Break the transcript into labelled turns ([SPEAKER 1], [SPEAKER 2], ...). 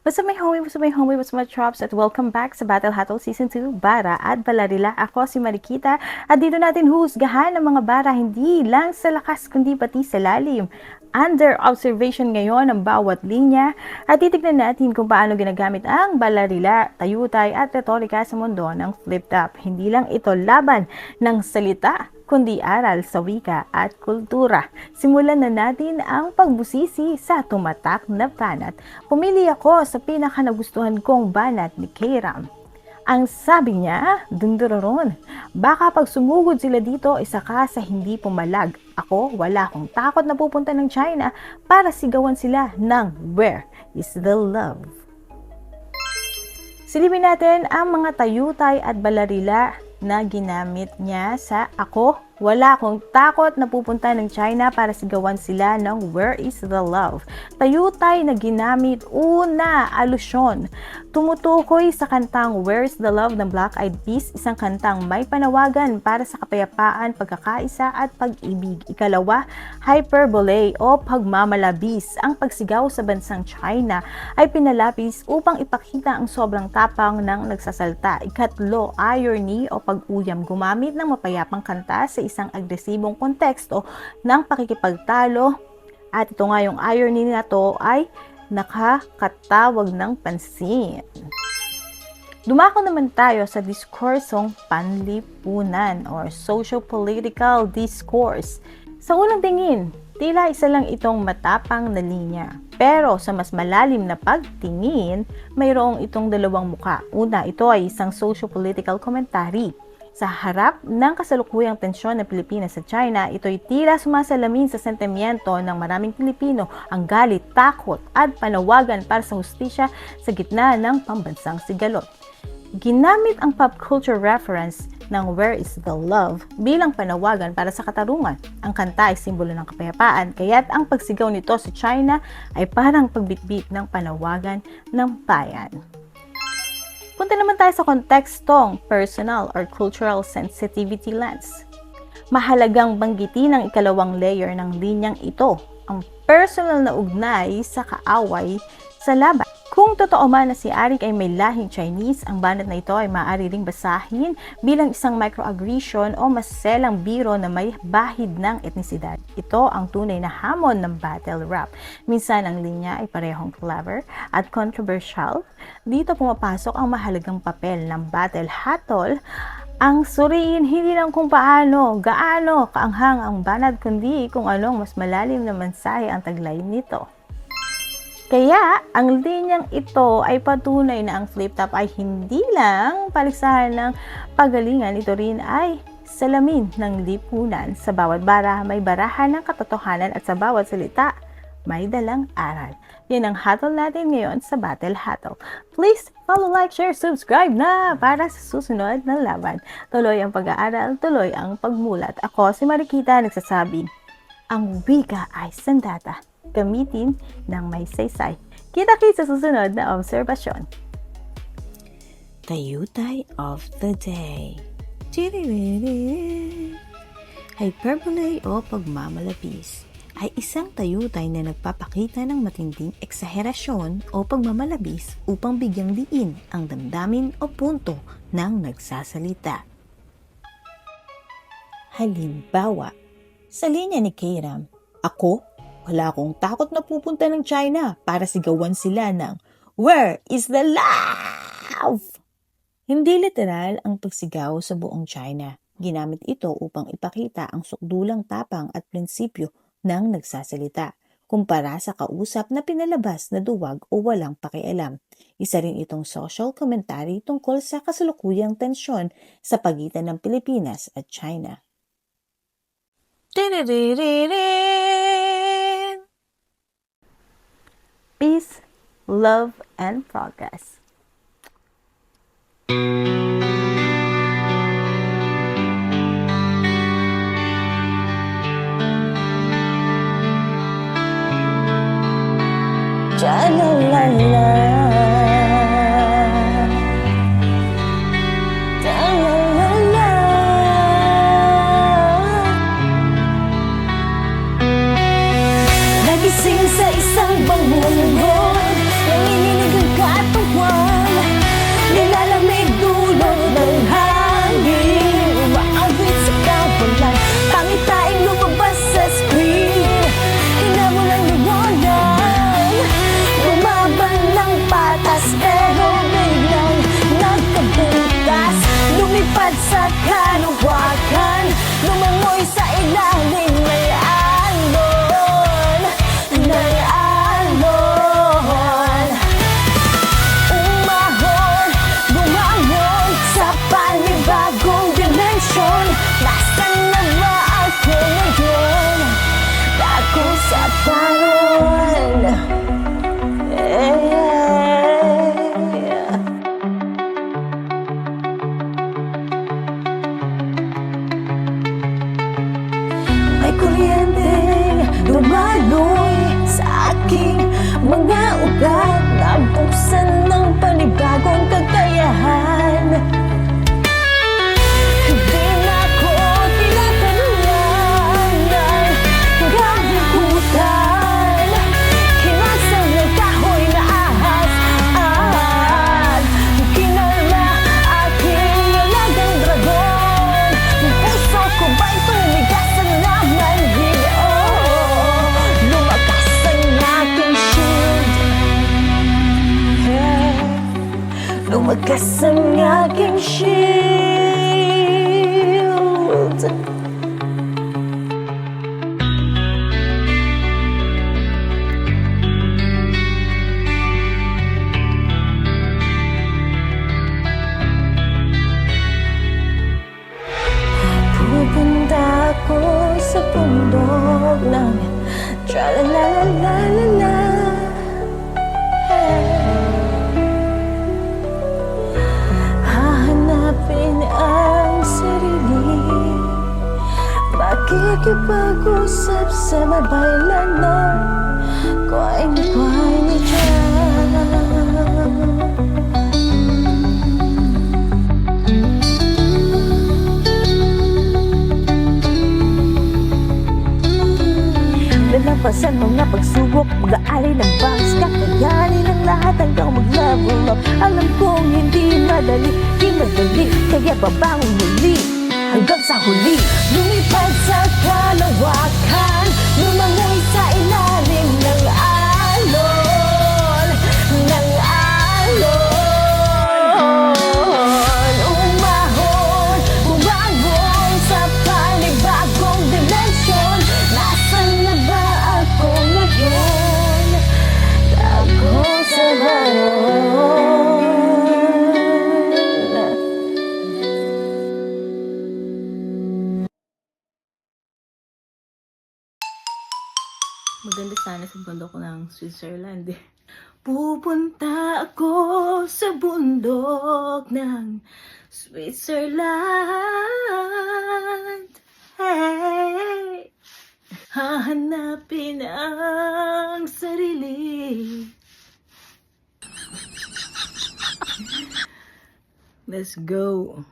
[SPEAKER 1] Basta may homie, basta may homie, basta may chops at welcome back sa Battle Hattle Season 2, Bara at Balarila. Ako si Marikita at dito natin husgahan ang mga bara hindi lang sa lakas kundi pati sa lalim. Under observation ngayon ang bawat linya at titignan natin kung paano ginagamit ang balarila, tayutay at retorika sa mundo ng flip-top. Hindi lang ito laban ng salita kundi aral sa wika at kultura. Simulan na natin ang pagbusisi sa tumatak na banat. Pumili ako sa pinaka nagustuhan kong banat ni Kairam. Ang sabi niya, dunduraron, baka pag sumugod sila dito, isa ka sa hindi pumalag. Ako, wala akong takot na pupunta ng China para sigawan sila ng Where is the Love? Silipin natin ang mga tayutay at balarila na ginamit niya sa ako. Wala akong takot na pupunta ng China para sigawan sila ng Where is the Love? Tayutay na ginamit una, alusyon. Tumutukoy sa kantang Where's the Love ng Black Eyed Peas, isang kantang may panawagan para sa kapayapaan, pagkakaisa at pag-ibig. Ikalawa, hyperbole o pagmamalabis. Ang pagsigaw sa bansang China ay pinalapis upang ipakita ang sobrang tapang ng nagsasalta. Ikatlo, irony o pag-uyam. Gumamit ng mapayapang kanta sa isang agresibong konteksto ng pakikipagtalo. At ito nga yung irony na to ay nakakatawag ng pansin. Dumako naman tayo sa diskursong panlipunan or socio-political discourse. Sa unang tingin, tila isa lang itong matapang na linya. Pero sa mas malalim na pagtingin, mayroong itong dalawang muka. Una, ito ay isang socio-political commentary. Sa harap ng kasalukuyang tensyon ng Pilipinas sa China, ito'y tila sumasalamin sa sentimiento ng maraming Pilipino ang galit, takot at panawagan para sa hustisya sa gitna ng pambansang sigalot. Ginamit ang pop culture reference ng Where is the Love bilang panawagan para sa katarungan. Ang kanta ay simbolo ng kapayapaan, kaya't ang pagsigaw nito sa China ay parang pagbitbit ng panawagan ng bayan. Punta naman tayo sa kontekstong personal or cultural sensitivity lens. Mahalagang banggitin ang ikalawang layer ng linyang ito, ang personal na ugnay sa kaaway sa laban. Kung totoo man na si Arik ay may lahing Chinese, ang banat na ito ay maaari ring basahin bilang isang microaggression o maselang biro na may bahid ng etnisidad. Ito ang tunay na hamon ng battle rap. Minsan ang linya ay parehong clever at controversial. Dito pumapasok ang mahalagang papel ng battle hatol ang suriin hindi lang kung paano, gaano kaanghang ang banat kundi kung anong mas malalim na mensahe ang taglay nito. Kaya, ang linyang ito ay patunay na ang flip top ay hindi lang paligsahan ng pagalingan, ito rin ay salamin ng lipunan. Sa bawat bara may barahan ng katotohanan at sa bawat salita may dalang aral. Yan ang hatol natin ngayon sa Battle Hatol. Please follow, like, share, subscribe na para sa susunod na laban. Tuloy ang pag-aaral, tuloy ang pagmulat. Ako si Marikita nagsasabi, ang wika ay sandata gamitin ng may saysay. Kita-kits sa susunod na obserbasyon. Tayutay of the Day. Hyperbole o pagmamalabis ay isang tayutay na nagpapakita ng matinding eksaherasyon o pagmamalabis upang bigyang diin ang damdamin o punto ng nagsasalita. Halimbawa, sa linya ni Kairam, ako wala akong takot na pupunta ng China para sigawan sila ng Where is the love? Hindi literal ang pagsigaw sa buong China. Ginamit ito upang ipakita ang sukdulang tapang at prinsipyo ng nagsasalita kumpara sa kausap na pinalabas na duwag o walang pakialam. Isa rin itong social commentary tungkol sa kasalukuyang tensyon sa pagitan ng Pilipinas at China. Peace, love, and progress. Nagising sa isang like. Wagas ang aking shield Sa mabaylan na Kway-kway ni Chan Nalampasan mga pagsubok Mag-aalay ng bangs Kakayanin ang lahat hanggang mag-level up Alam kong hindi madali Di madali Kaya babangon muli Hanggang sa huli. Lumipad sa kalawakan sana sa bundok ng Switzerland eh. Pupunta ako sa bundok ng Switzerland. Hey! Hahanapin ang sarili. Let's go.